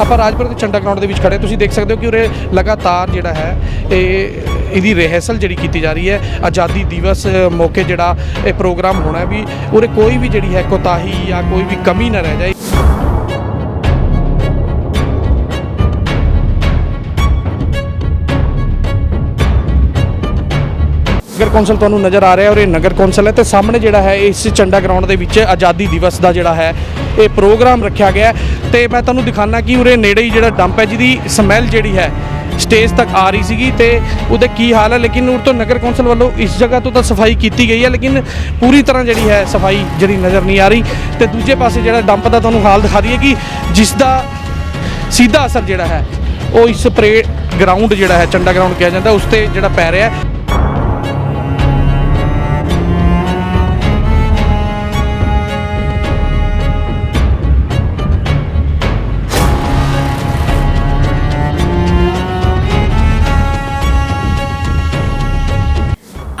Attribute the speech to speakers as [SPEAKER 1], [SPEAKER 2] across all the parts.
[SPEAKER 1] ਆਪਾਂ ਰਾਜਪੁਰ ਦੇ ਚੰਡਾ ਗਰਾਊਂਡ ਦੇ ਵਿੱਚ ਖੜੇ ਤੁਸੀਂ ਦੇਖ ਸਕਦੇ ਹੋ ਕਿ ਉਰੇ ਲਗਾਤਾਰ ਜਿਹੜਾ ਹੈ, ਇਹ ਇਹਦੀ ਰਿਹਰਸਲ ਜਿਹੜੀ ਕੀਤੀ ਜਾ ਰਹੀ ਹੈ। ਆਜ਼ਾਦੀ ਦਿਵਸ ਮੌਕੇ ਜਿਹੜਾ ਇਹ ਪ੍ਰੋਗਰਾਮ ਹੋਣਾ ਵੀ ਉਰੇ ਕੋਈ ਵੀ ਜਿਹੜੀ ਹੈ ਕੋਤਾਹੀ ਜਾਂ ਕੋਈ ਵੀ ਕਮੀ ਨਾ ਰਹਿ ਜਾਏ। ਨਗਰ ਕੌਂਸਲ ਤੁਹਾਨੂੰ ਨਜ਼ਰ ਆ ਰਿਹਾ ਔਰ ਇਹ ਨਗਰ ਕੌਂਸਲ ਹੈ ਤੇ ਸਾਹਮਣੇ ਜਿਹੜਾ ਹੈ ਇਸ ਚੰਡਾ ਗਰਾਊਂਡ ਦੇ ਵਿੱਚ ਆਜ਼ਾਦੀ ਦਿਵਸ ਦਾ ਜਿਹੜਾ ਹੈ, ਇਹ ਪ੍ਰੋਗਰਾਮ ਰੱਖਿਆ ਗਿਆ ਹੈ। ਤੇ ਮੈਂ ਤੁਹਾਨੂੰ ਦਿਖਾਣਾ ਕਿ ਉਰੇ ਨੇੜੇ ਹੀ ਜਿਹੜਾ ਡੰਪ ਹੈ ਜਿਹਦੀ ਸਮੈਲ ਜਿਹੜੀ ਹੈ, ਸਟੇਜ ਤੱਕ ਆ ਰਹੀ ਸੀਗੀ ਤੇ ਉਹਦੇ ਕੀ ਹਾਲ ਹੈ, ਲੇਕਿਨ ਉਹ ਤੋਂ ਨਗਰ ਕੌਂਸਲ ਵੱਲੋਂ ਇਸ ਜਗ੍ਹਾ ਤੋਂ ਤਾਂ ਸਫ਼ਾਈ ਕੀਤੀ ਗਈ ਹੈ, ਲੇਕਿਨ ਪੂਰੀ ਤਰ੍ਹਾਂ ਜਿਹੜੀ ਹੈ ਸਫ਼ਾਈ ਜਿਹੜੀ ਨਜ਼ਰ ਨਹੀਂ ਆ ਰਹੀ। ਤੇ ਦੂਜੇ ਪਾਸੇ ਜਿਹੜਾ ਡੰਪ ਦਾ ਤੁਹਾਨੂੰ ਹਾਲ ਦਿਖਾ ਦਈਏ ਕਿ ਜਿਸ ਦਾ ਸਿੱਧਾ ਅਸਰ ਜਿਹੜਾ ਹੈ, ਉਹ ਇਸ ਪਰੇਡ ਗਰਾਊਂਡ ਜਿਹੜਾ ਹੈ ਚੰਡਾ ਗਰਾਊਂਡ ਕਿਹਾ ਜਾਂਦਾ, ਉਸ ਤੇ ਜਿਹੜਾ ਪੈ ਰਿਹਾ ਹੈ।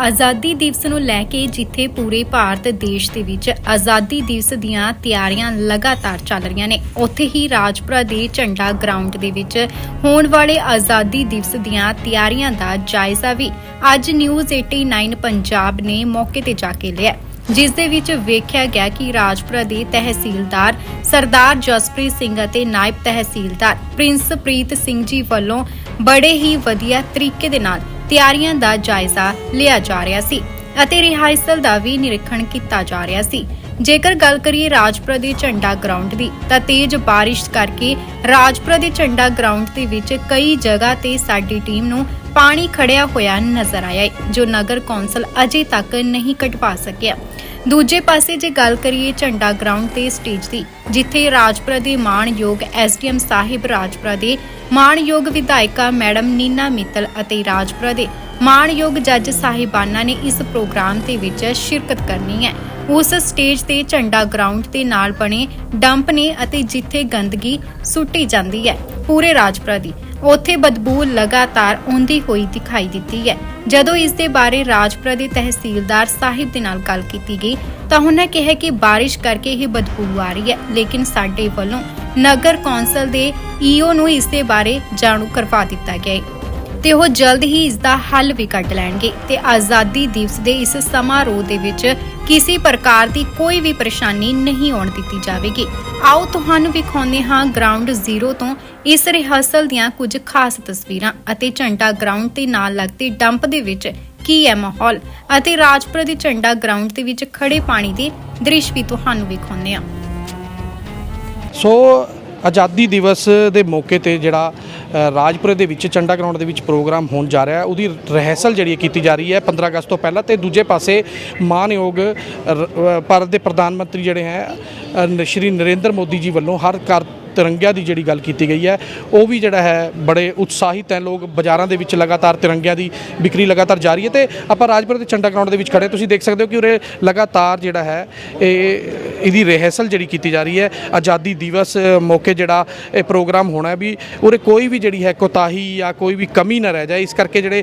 [SPEAKER 2] ਆਜ਼ਾਦੀ ਦਿਵਸ ਨੂੰ ਲੈ ਕੇ ਜਿੱਥੇ ਪੂਰੇ ਭਾਰਤ ਦੇਸ਼ ਦੇ ਵਿੱਚ ਆਜ਼ਾਦੀ ਦਿਵਸ ਦੀਆਂ ਤਿਆਰੀਆਂ ਲਗਾਤਾਰ ਚੱਲ ਰਹੀਆਂ ਨੇ, ਉੱਥੇ ਹੀ ਰਾਜਪੁਰਾ ਦੇ ਝੰਡਾ ਗਰਾਊਂਡ ਦੇ ਵਿੱਚ ਹੋਣ ਵਾਲੇ ਆਜ਼ਾਦੀ ਦਿਵਸ ਦੀਆਂ ਤਿਆਰੀਆਂ ਦਾ ਜਾਇਜ਼ਾ ਵੀ ਅੱਜ ਨਿਊਜ਼ 89 ਪੰਜਾਬ ਨੇ ਮੌਕੇ ਤੇ ਜਾ ਕੇ ਲਿਆ। ਜਿਸ ਦੇ ਵਿੱਚ ਵੇਖਿਆ ਗਿਆ ਕਿ ਰਾਜਪੁਰਾ ਦੇ ਤਹਿਸੀਲਦਾਰ ਸਰਦਾਰ ਜਸਪ੍ਰੀਤ ਸਿੰਘ ਅਤੇ ਨਾਇਬ ਤਹਿਸੀਲਦਾਰ ਪ੍ਰਿੰਸ ਪ੍ਰੀਤ ਸਿੰਘ ਜੀ ਵੱਲੋਂ ਬੜੇ ਹੀ ਵਧੀਆ ਤਰੀਕੇ ਦੇ ਨਾਲ ਤਿਆਰੀਆਂ ਦਾ ਜਾਇਜ਼ਾ ਲਿਆ ਜਾ ਰਿਹਾ ਸੀ ਅਤੇ ਰਿਹਾਇਸਲ ਦਾ ਵੀ ਨਿਰੀਖਣ ਕੀਤਾ ਜਾ ਰਿਹਾ ਸੀ। ਜੇਕਰ ਗੱਲ ਕਰੀਏ ਰਾਜਪੁਰਾ ਦੇ ਝੰਡਾ ਗਰਾਊਂਡ ਦੀ, ਤਾਂ ਤੇਜ਼ ਬਾਰਿਸ਼ ਕਰਕੇ ਰਾਜਪੁਰਾ ਦੇ ਝੰਡਾ ਗਰਾਊਂਡ ਦੇ ਵਿੱਚ ਕਈ ਜਗ੍ਹਾ ਤੇ ਸਾਡੀ ਟੀਮ ਨੂੰ ਪਾਣੀ ਖੜਿਆ ਹੋਇਆ ਨਜ਼ਰ ਆਇਆ ਜੋ ਨਗਰ ਕੌਂਸਲ ਅਜੇ ਤੱਕ ਨਹੀਂ ਕਟਵਾ ਸਕਿਆ। ਦੂਜੇ ਪਾਸੇ ਜੇ ਗੱਲ ਕਰੀਏ ਝੰਡਾ ਗਰਾਊਂਡ ਤੇ ਸਟੇਜ ਦੀ, ਜਿੱਥੇ ਰਾਜਪੁਰਾ ਦੇ ਮਾਣਯੋਗ ਐਸਡੀਐਮ ਸਾਹਿਬ ਰਾਜਪੁਰਾ ਦੇ ਮਾਣਯੋਗ ਵਿਧਾਇਕਾ ਮੈਡਮ ਨੀਨਾ ਮਿੱਤਲ ਅਤੇ ਰਾਜਪੁਰਾ ਦੇ ਮਾਣਯੋਗ ਜੱਜ ਸਾਹਿਬਾਨਾਂ ਨੇ ਇਸ ਪ੍ਰੋਗਰਾਮ ਦੇ ਵਿੱਚ ਸ਼ਿਰਕਤ ਕਰਨੀ ਹੈ। ਉਸ ਸਟੇਜ ਤੇ ਝੰਡਾ ਗਰਾਊਂਡ ਦੇ ਨਾਲ ਬਣੇ ਡੰਪ ਨੇ ਅਤੇ ਜਿੱਥੇ ਗੰਦਗੀ ਸੁੱਟੀ ਜਾਂਦੀ ਹੈ, ਪੂਰੇ ਰਾਜਪੁਰਾ ਦੀ। ਉੱਥੇ ਬਦਬੂ ਲਗਾਤਾਰ ਆਉਂਦੀ ਹੋਈ ਦਿਖਾਈ ਦਿੱਤੀ ਹੈ। ਜਦੋਂ ਇਸ ਦੇ ਬਾਰੇ ਰਾਜਪੁਰਾ ਦੇ ਤਹਿਸੀਲਦਾਰ ਸਾਹਿਬ ਦੇ ਨਾਲ ਗੱਲ ਕੀਤੀ ਗਈ, ਤਾਂ ਉਹਨਾਂ ਕਿਹਾ ਕਿ ਬਾਰਿਸ਼ ਕਰਕੇ ਇਹ ਬਦਬੂ ਆ ਰਹੀ ਹੈ, ਲੇਕਿਨ ਸਾਡੇ ਵੱਲੋਂ ਨਗਰ ਕੌਂਸਲ ਦੇ ਈਓ ਨੂੰ ਇਸ ਦੇ ਬਾਰੇ ਜਾਣੂ ਕਰਵਾ ਦਿੱਤਾ ਗਿਆ ਹੈ ਤੇ ਉਹ ਜਲਦ ਹੀ ਇਸ ਦਾ ਹੱਲ ਵੀ ਕੱਢ ਲੈਣਗੇ ਤੇ ਆਜ਼ਾਦੀ ਦਿਵਸ ਦੇ ਇਸ ਸਮਾਰੋਹ ਦੇ ਵਿੱਚ ਕਿਸੇ ਪ੍ਰਕਾਰ ਦੀ ਕੋਈ ਵੀ ਪਰੇਸ਼ਾਨੀ ਨਹੀਂ ਆਉਣ ਦਿੱਤੀ ਜਾਵੇਗੀ। ਆਓ ਤੁਹਾਨੂੰ ਵਿਖਾਉਂਦੇ ਹਾਂ ਗਰਾਊਂਡ ਜ਼ੀਰੋ ਤੋਂ ਇਸ ਰਿਹਰਸਲ ਦੀਆਂ ਕੁਝ ਖਾਸ ਤਸਵੀਰਾਂ ਅਤੇ ਝੰਡਾ ਗਰਾਊਂਡ ਤੇ ਨਾਲ ਲੱਗਦੇ ਡੰਪ ਦੇ ਵਿੱਚ ਕੀ ਹੈ ਮਾਹੌਲ ਅਤੇ ਰਾਜਪੁਰਾ ਦੇ ਝੰਡਾ ਗਰਾਊਂਡ ਦੇ ਵਿੱਚ ਖੜੇ ਪਾਣੀ ਦੇ ਦ੍ਰਿਸ਼ ਵੀ ਤੁਹਾਨੂੰ ਵਿਖਾਉਂਦੇ ਹਾਂ।
[SPEAKER 1] ਸੋ ਆਜ਼ਾਦੀ ਦਿਵਸ ਦੇ ਮੌਕੇ ਤੇ ਜਿਹੜਾ ਰਾਜਪੁਰੇ ਦੇ ਵਿੱਚ ਚੰਡਾ ਗਰਾਊਂਡ ਦੇ ਵਿੱਚ ਪ੍ਰੋਗਰਾਮ ਹੋਣ ਜਾ ਰਿਹਾ ਹੈ, ਉਹਦੀ ਰਿਹਰਸਲ ਜਿਹੜੀ ਹੈ ਕੀਤੀ ਜਾ ਰਹੀ ਹੈ 15 ਅਗਸਤ ਤੋਂ ਪਹਿਲਾਂ ਤੇ ਦੂਜੇ ਪਾਸੇ ਮਾਨਯੋਗ ਭਾਰਤ ਦੇ ਪ੍ਰਧਾਨ ਮੰਤਰੀ ਜਿਹੜੇ ਹੈ ਨ- ਸ਼੍ਰੀ ਨਰਿੰਦਰ ਮੋਦੀ ਜੀ ਵੱਲੋਂ ਹਰ ਘਰ ਤਿਰੰਗਿਆਂ ਦੀ ਜਿਹੜੀ ਗੱਲ ਕੀਤੀ ਗਈ ਹੈ, ਉਹ ਵੀ ਜਿਹੜਾ ਹੈ ਬੜੇ ਉਤਸ਼ਾਹਿਤ ਹੈ। ਲੋਕ ਬਾਜ਼ਾਰਾਂ ਦੇ ਵਿੱਚ ਲਗਾਤਾਰ ਤਿਰੰਗਿਆਂ ਦੀ ਵਿਕਰੀ ਲਗਾਤਾਰ ਜਾਰੀ ਹੈ ਤੇ ਆਪਾਂ ਰਾਜਪੁਰ ਦੇ ਚੰਡਾ ਗਰਾਊਂਡ ਦੇ ਵਿੱਚ ਖੜੇ ਤੁਸੀਂ ਦੇਖ ਸਕਦੇ ਹੋ ਕਿ ਉਰੇ ਲਗਾਤਾਰ ਜਿਹੜਾ ਹੈ, ਇਹ ਇਹਦੀ ਰਿਹਰਸਲ ਜਿਹੜੀ ਕੀਤੀ ਜਾ ਰਹੀ ਹੈ। ਆਜ਼ਾਦੀ ਦਿਵਸ ਮੌਕੇ ਜਿਹੜਾ ਇਹ ਪ੍ਰੋਗਰਾਮ ਹੋਣਾ ਵੀ ਉਰੇ ਕੋਈ ਵੀ ਜਿਹੜੀ ਹੈ ਕੋਤਾਹੀ ਜਾਂ ਕੋਈ ਵੀ ਕਮੀ ਨਾ ਰਹਿ ਜਾਏ। ਇਸ ਕਰਕੇ ਜਿਹੜੇ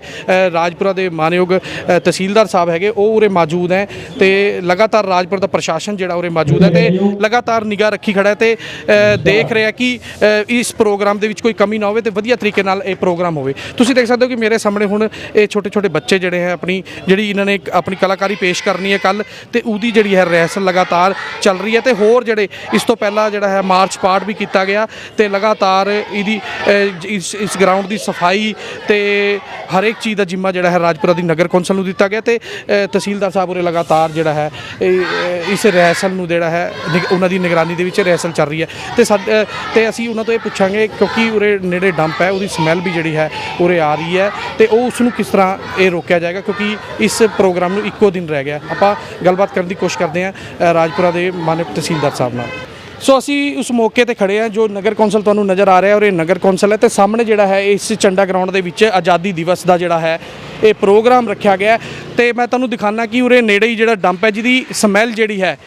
[SPEAKER 1] ਰਾਜਪੁਰਾ ਦੇ ਮਾਨਯੋਗ ਤਹਿਸੀਲਦਾਰ ਸਾਹਿਬ ਹੈਗੇ, ਉਹ ਉਰੇ ਮੌਜੂਦ ਹੈ ਤੇ ਲਗਾਤਾਰ ਰਾਜਪੁਰ ਦਾ ਪ੍ਰਸ਼ਾਸਨ ਜਿਹੜਾ ਉਰੇ ਮੌਜੂਦ ਹੈ ਤੇ ਲਗਾਤਾਰ ਨਿਗਾਹ ਰੱਖੀ ਖੜਾ ਹੈ ਤੇ ਦੇਖ ਰਿਹਾ ਕਿ ਇਸ ਪ੍ਰੋਗਰਾਮ ਦੇ ਵਿੱਚ ਕੋਈ ਕਮੀ ਨਾ ਹੋਵੇ ਤੇ ਵਧੀਆ ਤਰੀਕੇ ਨਾਲ ਇਹ ਪ੍ਰੋਗਰਾਮ ਹੋਵੇ। ਤੁਸੀਂ ਦੇਖ ਸਕਦੇ ਹੋ ਕਿ ਮੇਰੇ ਸਾਹਮਣੇ ਹੁਣ ਇਹ ਛੋਟੇ ਛੋਟੇ ਬੱਚੇ ਜਿਹੜੇ ਹੈ ਆਪਣੀ ਜਿਹੜੀ ਇਹਨਾਂ ਨੇ ਆਪਣੀ ਕਲਾਕਾਰੀ ਪੇਸ਼ ਕਰਨੀ ਹੈ ਕੱਲ ਤੇ ਉਹਦੀ ਜਿਹੜੀ ਹੈ ਰਿਹਰਸਲ ਲਗਾਤਾਰ ਚੱਲ ਰਹੀ ਹੈ ਤੇ ਹੋਰ ਜਿਹੜੇ ਇਸ ਤੋਂ ਪਹਿਲਾਂ ਜਿਹੜਾ ਹੈ ਮਾਰਚ ਪਾਰਟ ਵੀ ਕੀਤਾ ਗਿਆ ਤੇ ਲਗਾਤਾਰ ਇਹਦੀ ਇਸ ਇਸ ਗਰਾਊਂਡ ਦੀ ਸਫ਼ਾਈ ਤੇ ਹਰੇਕ ਚੀਜ਼ ਦਾ ਜਿੰਮਾ ਜਿਹੜਾ ਹੈ ਰਾਜਪੁਰਾ ਦੀ ਨਗਰ ਕੌਂਸਲ ਨੂੰ ਦਿੱਤਾ ਗਿਆ ਤੇ ਤਹਿਸੀਲਦਾਰ ਸਾਹਿਬ ਉਰੇ ਲਗਾਤਾਰ ਜਿਹੜਾ ਹੈ ਇਹ, ਇਸ ਰਿਹਰਸਲ ਨੂੰ ਜਿਹੜਾ ਹੈ ਨਿਗ- ਉਹਨਾਂ ਦੀ ਨਿਗਰਾਨੀ ਦੇ ਵਿੱਚ ਰਿਹਰਸਲ ਚੱਲ ਰਹੀ ਹੈ ਤੇ ਸਾਡ- ਤੇ ਅਸੀਂ ਉਹਨਾਂ ਤੋਂ ਇਹ ਪੁੱਛਾਂਗੇ, ਕਿਉਂਕਿ ਉਰੇ ਨੇੜੇ ਡੰਪ ਹੈ, ਉਹਦੀ ਸਮੈਲ ਵੀ ਜਿਹੜੀ ਹੈ ਉਰੇ ਆ ਰਹੀ ਹੈ ਤੇ ਉਹ ਉਸ ਨੂੰ ਕਿਸ ਤਰ੍ਹਾਂ ਇਹ ਰੋਕਿਆ ਜਾਏਗਾ, ਕਿਉਂਕਿ ਇਸ ਪ੍ਰੋਗਰਾਮ ਨੂੰ ਇੱਕੋ ਦਿਨ ਰਹਿ ਗਿਆ। ਆਪਾਂ ਗੱਲਬਾਤ ਕਰਨ ਦੀ ਕੋਸ਼ਿਸ਼ ਕਰਦੇ ਹਾਂ ਰਾਜਪੁਰਾ ਦੇ ਮਾਨਵ ਤਹਿਸੀਲਦਾਰ ਸਾਹਿਬ ਨਾਲ। ਸੋ ਅਸੀਂ ਉਸ ਮੌਕੇ ਤੇ ਖੜੇ ਹਾਂ, ਜੋ ਨਗਰ ਕੌਂਸਲ ਤੁਹਾਨੂੰ ਨਜ਼ਰ ਆ ਰਿਹਾ ਔਰ ਇਹ ਨਗਰ ਕੌਂਸਲ ਹੈ ਤੇ ਸਾਹਮਣੇ ਜਿਹੜਾ ਹੈ ਇਸ ਚੰਡਾ ਗਰਾਊਂਡ ਦੇ ਵਿੱਚ ਆਜ਼ਾਦੀ ਦਿਵਸ ਦਾ ਜਿਹੜਾ ਹੈ, ਇਹ ਪ੍ਰੋਗਰਾਮ ਰੱਖਿਆ ਗਿਆ ਹੈ। ਤੇ ਮੈਂ ਤੁਹਾਨੂੰ ਦਿਖਾਣਾ ਕਿ ਉਰੇ ਨੇੜੇ ਹੀ ਜਿਹੜਾ ਡੰਪ ਹੈ, ਜਿਹਦੀ ਸਮੈਲ ਜਿਹੜੀ ਹੈ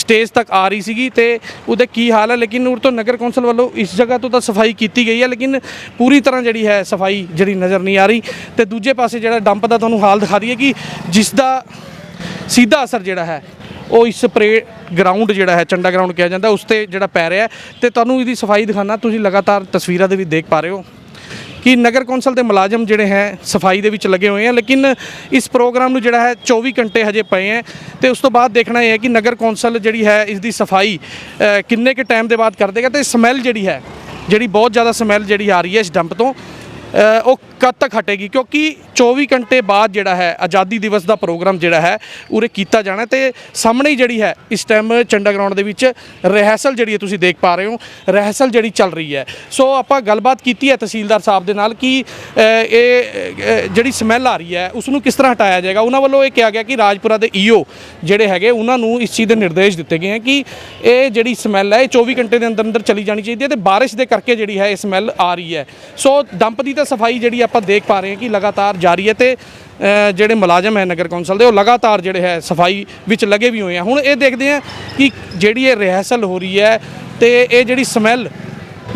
[SPEAKER 1] ਸਟੇਜ ਤੱਕ ਆ ਰਹੀ ਸੀਗੀ ਤੇ ਉਹਦੇ ਕੀ ਹਾਲ ਹੈ ਲੇਕਿਨ ਉਰ ਤੋਂ ਨਗਰ ਕੌਂਸਲ ਵੱਲੋਂ ਇਸ ਜਗ੍ਹਾ ਤੋਂ ਤਾਂ ਸਫ਼ਾਈ ਕੀਤੀ ਗਈ ਹੈ, ਲੇਕਿਨ ਪੂਰੀ ਤਰ੍ਹਾਂ ਜਿਹੜੀ ਹੈ ਸਫ਼ਾਈ ਜਿਹੜੀ ਨਜ਼ਰ ਨਹੀਂ ਆ ਰਹੀ। ਤੇ ਦੂਜੇ ਪਾਸੇ ਜਿਹੜਾ ਡੰਪ ਦਾ ਤੁਹਾਨੂੰ ਹਾਲ ਦਿਖਾ ਦਈਏ ਕਿ ਜਿਸ ਦਾ ਸਿੱਧਾ ਅਸਰ ਜਿਹੜਾ ਹੈ, ਉਹ ਇਸ ਪਰੇ ਗਰਾਊਂਡ ਜਿਹੜਾ ਹੈ, ਚੰਡਾ ਗਰਾਊਂਡ ਕਿਹਾ ਜਾਂਦਾ, ਉਸ ਤੇ ਜਿਹੜਾ ਪੈ ਰਿਹਾ ਹੈ। ਤੇ ਤੁਹਾਨੂੰ ਇਹਦੀ ਸਫ਼ਾਈ ਦਿਖਾਣਾ ਤੁਸੀਂ ਲਗਾਤਾਰ ਤਸਵੀਰਾਂ ਦੇ ਵੀ ਦੇਖ ਪਾ ਰਹੇ ਹੋ। ਕਿ ਨਗਰ ਕੌਂਸਲ ਦੇ ਮੁਲਾਜ਼ਮ ਜਿਹੜੇ ਹੈ ਸਫ਼ਾਈ ਦੇ ਵਿੱਚ ਲੱਗੇ ਹੋਏ ਆ, ਲੇਕਿਨ ਇਸ ਪ੍ਰੋਗਰਾਮ ਨੂੰ ਜਿਹੜਾ ਹੈ 24 ਘੰਟੇ ਹਜੇ ਪਏ ਹੈ ਤੇ ਉਸ ਤੋਂ ਬਾਅਦ ਦੇਖਣਾ ਇਹ ਹੈ ਕਿ ਨਗਰ ਕੌਂਸਲ ਜਿਹੜੀ ਹੈ ਇਸ ਦੀ ਸਫ਼ਾਈ ਕਿੰਨੇ ਕੁ ਟਾਈਮ ਦੇ ਬਾਅਦ ਕਰ ਦੇਗਾ ਤੇ ਸਮੈਲ ਜਿਹੜੀ ਹੈ, ਜਿਹੜੀ ਬਹੁਤ ਜ਼ਿਆਦਾ ਸਮੈਲ ਜਿਹੜੀ ਆ ਰਹੀ ਹੈ ਇਸ ਡੰਪ ਤੋਂ ਉਹ ਕਦ ਤੱਕ ਹਟੇਗੀ? ਕਿਉਂਕਿ 24 ਘੰਟੇ ਬਾਅਦ ਜਿਹੜਾ ਹੈ, ਆਜ਼ਾਦੀ ਦਿਵਸ ਦਾ ਪ੍ਰੋਗਰਾਮ ਜਿਹੜਾ ਹੈ, ਉਰੇ ਕੀਤਾ ਜਾਣਾ ਤੇ ਸਾਹਮਣੇ ਹੀ ਜਿਹੜੀ ਹੈ, ਇਸ ਟਾਈਮ ਚੰਡਾ ਗਰਾਊਂਡ ਦੇ ਵਿੱਚ ਰਿਹਰਸਲ ਜਿਹੜੀ ਹੈ ਤੁਸੀਂ ਦੇਖ ਪਾ ਰਹੇ ਹੋ ਰਿਹਰਸਲ ਜਿਹੜੀ ਚੱਲ ਰਹੀ ਹੈ। ਸੋ ਆਪਾਂ ਗੱਲਬਾਤ ਕੀਤੀ ਹੈ ਤਹਿਸੀਲਦਾਰ ਸਾਹਿਬ ਦੇ ਨਾਲ ਕਿ ਇਹ ਜਿਹੜੀ ਸਮੈਲ ਆ ਰਹੀ ਹੈ ਉਸ ਨੂੰ ਕਿਸ ਤਰ੍ਹਾਂ ਹਟਾਇਆ ਜਾਏਗਾ? ਉਹਨਾਂ ਵੱਲੋਂ ਇਹ ਕਿਹਾ ਗਿਆ ਕਿ ਰਾਜਪੁਰਾ ਦੇ ਈਓ ਜਿਹੜੇ ਹੈਗੇ, ਉਹਨਾਂ ਨੂੰ ਇਸ ਚੀਜ਼ ਦੇ ਨਿਰਦੇਸ਼ ਦਿੱਤੇ ਗਏ ਹਨ ਕਿ ਇਹ ਜਿਹੜੀ ਸਮੈਲ ਹੈ, ਇਹ 24 ਘੰਟੇ ਦੇ ਅੰਦਰ ਅੰਦਰ ਚਲੀ ਜਾਣੀ ਚਾਹੀਦੀ ਹੈ ਤੇ ਬਾਰਿਸ਼ ਦੇ ਕਰਕੇ ਜਿਹੜੀ ਹੈ, ਇਹ ਸਮੈਲ ਆ ਰਹੀ ਹੈ। ਸੋ ਦੰਪਤੀ ਤਾਂ ਸਫ਼ਾਈ ਜਿਹੜੀ ਆਪਾਂ ਦੇਖ ਪਾ ਰਹੇ ਹਾਂ ਕਿ ਲਗਾਤਾਰ ਜਾਰੀ ਹੈ ਤੇ ਜਿਹੜੇ ਮੁਲਾਜ਼ਮ ਹੈ ਨਗਰ ਕੌਂਸਲ ਦੇ ਉਹ ਲਗਾਤਾਰ ਜਿਹੜੇ ਹੈ ਸਫ਼ਾਈ ਵਿੱਚ ਲੱਗੇ ਵੀ ਹੋਏ ਆ। ਹੁਣ ਇਹ ਦੇਖਦੇ ਆ ਕਿ ਜਿਹੜੀ ਇਹ ਰਿਹਰਸਲ ਹੋ ਰਹੀ ਹੈ ਤੇ ਇਹ ਜਿਹੜੀ ਸਮੈਲ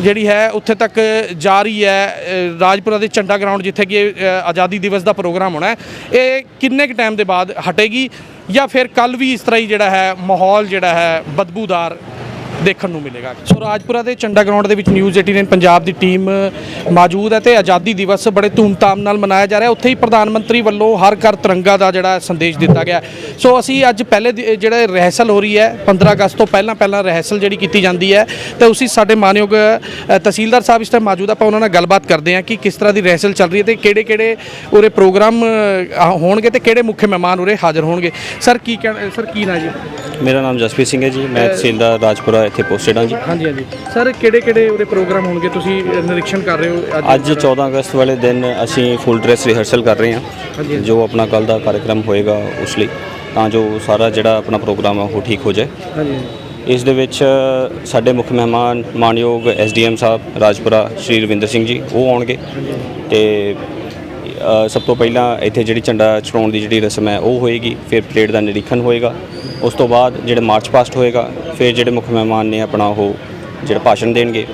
[SPEAKER 1] ਜਿਹੜੀ ਹੈ ਉੱਥੇ ਤੱਕ ਜਾ ਰਹੀ ਹੈ ਰਾਜਪੁਰਾ ਦੇ ਚੰਡਾ ਗਰਾਊਂਡ ਜਿੱਥੇ ਕਿ ਅ, ਆਜ਼ਾਦੀ ਦਿਵਸ ਦਾ ਪ੍ਰੋਗਰਾਮ ਹੋਣਾ ਹੈ ਇਹ ਕਿੰਨੇ ਕੁ ਟਾਈਮ ਦੇ ਬਾਅਦ ਹਟੇਗੀ ਜਾਂ ਫਿਰ ਕੱਲ ਵੀ ਇਸ ਤਰ੍ਹਾਂ ਹੀ ਜਿਹੜਾ ਹੈ ਮਾਹੌਲ ਜਿਹੜਾ ਹੈ ਬਦਬੂਦਾਰ ਦੇਖਣ ਨੂੰ ਮਿਲੇਗਾ। ਸੋ ਰਾਜਪੁਰਾ ਦੇ ਚੰਡਾ ਗਰਾਊਂਡ ਦੇ ਵਿੱਚ ਨਿਊਜ਼ 18 ਪੰਜਾਬ ਦੀ ਟੀਮ ਮੌਜੂਦ ਹੈ ਤੇ ਆਜ਼ਾਦੀ ਦਿਵਸ ਬੜੇ ਧੂਮਧਾਮ ਨਾਲ ਮਨਾਇਆ ਜਾ ਰਿਹਾ। ਉੱਥੇ ਹੀ ਪ੍ਰਧਾਨ ਮੰਤਰੀ ਵੱਲੋਂ ਹਰ ਘਰ ਤਿਰੰਗਾ ਦਾ ਜਿਹੜਾ ਸੰਦੇਸ਼ ਦਿੱਤਾ ਗਿਆ। ਸੋ ਅਸੀਂ ਅੱਜ ਪਹਿਲੇ ਜਿਹੜਾ ਰਹਿਸਲ ਹੋ ਰਹੀ ਹੈ 15 ਅਗਸਤ ਤੋਂ ਪਹਿਲਾਂ ਪਹਿਲਾਂ ਰਹਿਸਲ ਜਿਹੜੀ ਕੀਤੀ ਜਾਂਦੀ ਹੈ ਤੇ ਉਸੇ ਸਾਡੇ ਮਾਨਯੋਗ ਤਹਿਸੀਲਦਾਰ ਸਾਹਿਬ ਇਸ ਟਾਈਮ ਮੌਜੂਦ ਆਪਾਂ ਉਹਨਾਂ ਨਾਲ ਗੱਲਬਾਤ ਕਰਦੇ ਹਾਂ ਕਿ ਕਿਸ ਤਰ੍ਹਾਂ ਦੀ ਰਹਿਸਲ ਚੱਲ ਰਹੀ ਹੈ ਤੇ ਕਿਹੜੇ ਕਿਹੜੇ ਉਰੇ ਪ੍ਰੋਗਰਾਮ ਹੋਣਗੇ ਤੇ ਕਿਹੜੇ ਮੁੱਖ ਮਹਿਮਾਨ ਉਰੇ ਹਾਜ਼ਰ ਹੋਣਗੇ। ਸਰ ਕੀ ਕਹਿਣਾ ਸਰ ਕੀ ਨਾ ਜੀ?
[SPEAKER 3] ਮੇਰਾ ਨਾਮ ਜਸਪ੍ਰੀਤ ਸਿੰਘ ਹੈ ਜੀ। ਮੈਂ ਤਹਿਸੀਲਦਾਰ ਰਾਜਪੁਰਾ ਇੱਥੇ ਪੋਸਟਡ ਹਾਂ ਜੀ।
[SPEAKER 1] ਹਾਂਜੀ ਹਾਂਜੀ। ਸਰ ਕਿਹੜੇ ਕਿਹੜੇ ਉਹਦੇ ਪ੍ਰੋਗਰਾਮ ਹੋਣਗੇ? ਤੁਸੀਂ ਨਿਰੀਖਣ ਕਰ ਰਹੇ ਹੋ
[SPEAKER 3] ਅੱਜ 14 ਅਗਸਤ ਵਾਲੇ ਦਿਨ ਅਸੀਂ ਫੁੱਲ ਡਰੈਸ ਰਿਹਰਸਲ ਕਰ ਰਹੇ। ਹਾਂ। ਜੋ ਆਪਣਾ ਕੱਲ ਦਾ ਕਾਰਜਕ੍ਰਮ ਹੋਏਗਾ ਉਸ ਲਈ। ਤਾਂ ਜੋ ਸਾਰਾ ਜਿਹੜਾ ਆਪਣਾ ਪ੍ਰੋਗਰਾਮ ਹੈ ਉਹ ਠੀਕ ਹੋ ਜਾਏ।
[SPEAKER 1] ਹਾਂਜੀ
[SPEAKER 3] ਇਸ ਦੇ ਵਿੱਚ ਸਾਡੇ ਮੁੱਖ ਮਹਿਮਾਨ ਮਾਨਯੋਗ ਐਸਡੀਐਮ ਸਾਹਿਬ ਰਾਜਪੁਰਾ ਸ਼੍ਰੀ ਰਵਿੰਦਰ ਸਿੰਘ ਜੀ ਉਹ ਆਉਣਗੇ। ਤੇ ਸਭ ਤੋਂ ਪਹਿਲਾਂ ਇੱਥੇ ਜਿਹੜੀ ਝੰਡਾ ਚੜਾਉਣ ਦੀ ਜਿਹੜੀ ਰਸਮ ਹੈ ਉਹ ਹੋਏਗੀ। ਫਿਰ ਪਰੇਡ ਦਾ ਨਿਰੀਖਣ ਹੋਏਗਾ। ਉਸ ਤੋਂ ਬਾਅਦ ਜਿਹੜੇ ਮਾਰਚ ਪਾਸਟ ਹੋਏਗਾ ਫਿਰ ਜਿਹੜੇ ਮੁੱਖ ਮਹਿਮਾਨ ਨੇ ਆਪਣਾ ਉਹ ਜਿਹੜਾ ਭਾਸ਼ਣ ਦੇਣਗੇ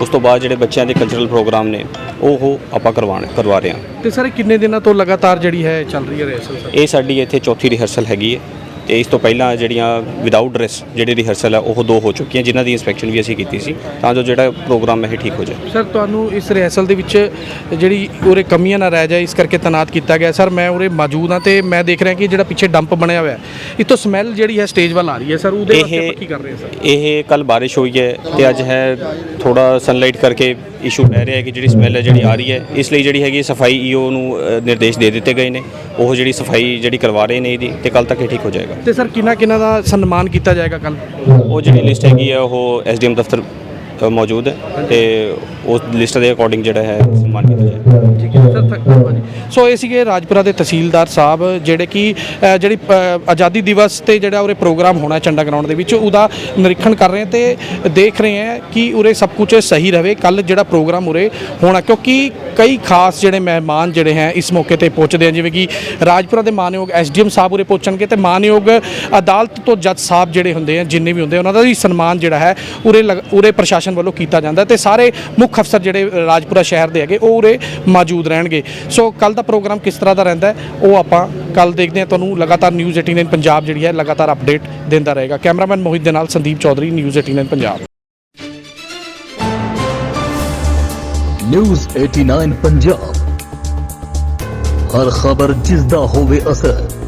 [SPEAKER 3] ਉਸ ਤੋਂ ਬਾਅਦ ਜਿਹੜੇ ਬੱਚਿਆਂ ਦੇ ਕਲਚਰਲ ਪ੍ਰੋਗਰਾਮ ਨੇ ਉਹ ਆਪਾਂ ਕਰਵਾਣ ਕਰਵਾ ਰਹੇ ਹਾਂ।
[SPEAKER 1] ਤੇ ਸਰ ਕਿੰਨੇ ਦਿਨਾਂ ਤੋਂ ਲਗਾਤਾਰ ਜਿਹੜੀ ਹੈ ਚੱਲ ਰਹੀ ਹੈ ਰਿਹਰਸਲ ਸਰ?
[SPEAKER 3] ਇਹ ਸਾਡੀ ਇੱਥੇ ਚੌਥੀ ਰਿਹਰਸਲ ਹੈਗੀ ਹੈ। ਤੇ ਇਸ ਤੋਂ ਪਹਿਲਾਂ ਜਿਹੜੀਆਂ ਵਿਦਆਊਟ ਡਰੈਸ ਜਿਹੜੀ ਰਿਹਰਸਲ ਹੈ ਉਹ ਦੋ ਹੋ ਚੁੱਕੀਆਂ ਜਿਨ੍ਹਾਂ ਦੀ ਇਨਸਪੈਕਸ਼ਨ ਵੀ ਅਸੀਂ ਕੀਤੀ ਸੀ। ਤਾਂ ਜੋ ਜਿਹੜਾ ਪ੍ਰੋਗਰਾਮ ਹੈ ਇਹ ਠੀਕ ਹੋ ਜਾਏ।
[SPEAKER 1] ਸਰ ਤੁਹਾਨੂੰ ਇਸ ਰਿਹਰਸਲ ਦੇ ਵਿੱਚ ਜਿਹੜੀ ਉਰੇ ਕਮੀਆਂ ਨਾ ਰਹਿ ਜਾਏ ਇਸ ਕਰਕੇ ਤਨਾਤ ਕੀਤਾ ਗਿਆ। ਸਰ ਮੈਂ ਉਰੇ ਮੌਜੂਦ ਹਾਂ ਤੇ ਮੈਂ ਦੇਖ ਰਿਹਾ ਕਿ ਜਿਹੜਾ ਪਿੱਛੇ ਡੰਪ ਬਣਿਆ ਹੋਇਆ ਹੈ ਇਤੋਂ ਸਮੈਲ ਜਿਹੜੀ ਹੈ ਸਟੇਜ ਵੱਲ ਆ ਰਹੀ ਹੈ। ਸਰ ਉਹਦੇ ਵਾਸਤੇ ਕੀ ਕਰ ਰਹੇ ਹਾਂ ਸਰ
[SPEAKER 3] ਇਹ ਕੱਲ ਬਾਰਿਸ਼ ਹੋਈ ਹੈ ਤੇ ਅੱਜ ਹੈ ਥੋੜਾ ਸਨਲਾਈਟ ਕਰਕੇ ਇਸ਼ੂ ਰਹਿ ਰਿਹਾ ਹੈ ਕਿ ਜਿਹੜੀ ਸਮੈਲ ਹੈ ਜਿਹੜੀ ਆ ਰਹੀ ਹੈ। ਇਸ ਲਈ ਜਿਹੜੀ ਹੈਗੀ ਸਫ਼ਾਈ ਈਓ ਨੂੰ ਨਿਰਦੇਸ਼ ਦੇ ਦਿੱਤੇ ਗਏ ਨੇ। ਉਹ ਜਿਹੜੀ ਸਫ਼ਾਈ ਜਿਹੜੀ ਕਰਵਾ ਰਹੇ ਨੇ ਇਹਦੀ ਤੇ ਕੱਲ ਤੱਕ ਇਹ ਠੀਕ ਹੋ ਜਾਏਗਾ।
[SPEAKER 1] ਤੇ ਸਰ ਕਿੰਨਾ ਕਿਹਨਾਂ ਦਾ ਸਨਮਾਨ ਕੀਤਾ ਜਾਏਗਾ ਕੱਲ
[SPEAKER 3] ਉਹ ਜਿਹੜੀ ਲਿਸਟ ਹੈਗੀ ਹੈ ਉਹ ਐਸਡੀਐਮ ਦਫ਼ਤਰ ਅ, ਮੌਜੂਦ ਹੈ ਤੇ ਉਸ ਲਿਸਟ ਦੇ ਅਕੋਰਡਿੰਗ ਜਿਹੜਾ ਹੈ ਸਨਮਾਨ ਕੀਤਾ ਜਾਏਗਾ।
[SPEAKER 1] ਠੀਕ ਹੈ ਸਰ ਧੰਨਵਾਦ ਜੀ। ਸੋ ਇਹ ਸੀਗੇ ਰਾਜਪੁਰਾ ਦੇ ਤਹਿਸੀਲਦਾਰ ਸਾਹਿਬ ਜਿਹੜੇ ਕਿ ਅ, ਜਿਹੜੀ ਅ, ਆਜ਼ਾਦੀ ਦਿਵਸ ਤੇ ਜਿਹੜਾ ਉਰੇ ਪ੍ਰੋਗਰਾਮ ਹੋਣਾ ਹੈ ਚੰਡਾ ਗਰਾਊਂਡ ਦੇ ਵਿੱਚ ਉਹਦਾ ਨਿਰੀਖਣ ਕਰ ਰਹੇ ਹਾਂ ਤੇ ਦੇਖ ਰਹੇ ਹਾਂ ਕਿ ਉਰੇ ਸਭ ਕੁਝ ਸਹੀ ਰਵੇ ਕੱਲ ਜਿਹੜਾ ਪ੍ਰੋਗਰਾਮ ਉਰੇ ਹੋਣਾ ਕਿਉਂਕਿ ਕਈ ਖਾਸ ਜਿਹੜੇ ਮਹਿਮਾਨ ਜਿਹੜੇ ਹੈ ਇਸ ਮੌਕੇ ਤੇ ਪਹੁੰਚਦੇ ਆ ਜਿਵੇਂ ਕਿ ਰਾਜਪੁਰਾ ਦੇ ਮਾਨਯੋਗ ਐਸਡੀਐਮ ਸਾਹਿਬ ਉਰੇ ਪਹੁੰਚਣਗੇ ਤੇ ਮਾਨਯੋਗ ਅਦਾਲਤ ਤੋਂ ਜੱਜ ਸਾਹਿਬ ਜਿਹੜੇ ਹੁੰਦੇ ਆ ਜਿੰਨੇ ਵੀ ਹੁੰਦੇ ਆ, ਉਹਨਾਂ ਦਾ ਵੀ ਸਨਮਾਨ ਜਿਹੜਾ ਹੈ ਉਰੇ ਲਗ- ਉਰੇ ਪ੍ਰਸ਼ਾਸਨ ਵੱਲੋਂ ਕੀਤਾ ਜਾਂਦਾ ਤੇ ਸਾਰੇ ਮੁੱਖ ਅਫਸਰ ਜਿਹੜੇ ਰਾਜਪੁਰਾ ਸ਼ਹਿਰ ਦੇ ਹੈਗੇ, ਉਹ ਉਰੇ ਮੌਜੂਦ ਰਹਿਣਗੇ। ਸੋ ਕੱਲ ਦਾ ਪ੍ਰੋਗਰਾਮ ਕਿਸ ਤਰ੍ਹਾਂ ਦਾ ਰਹਿੰਦਾ ਉਹ ਆਪਾਂ ਕੱਲ ਦੇਖਦੇ ਹਾਂ। ਤੁਹਾਨੂੰ ਲਗਾਤਾਰ ਨਿਊਜ਼ 18 ਪੰਜਾਬ ਜਿਹੜੀ ਹੈ, ਲਗਾਤਾਰ ਅਪਡੇਟ ਦਿੰਦਾ ਰਹੇਗਾ। ਕੈਮਰਾਮੈਨ ਮੋਹਿਤ ਦੇ ਨਾਲ ਸੰਦੀਪ ਚੌਧਰੀ ਨਿਊਜ਼ 18 ਪੰਜਾਬ।
[SPEAKER 4] ਨਿਊਜ਼ 89 ਪੰਜਾਬ। ਹਰ ਖਬਰ ਜਿਸ ਦਾ ਹੋਵੇ ਅਸਰ।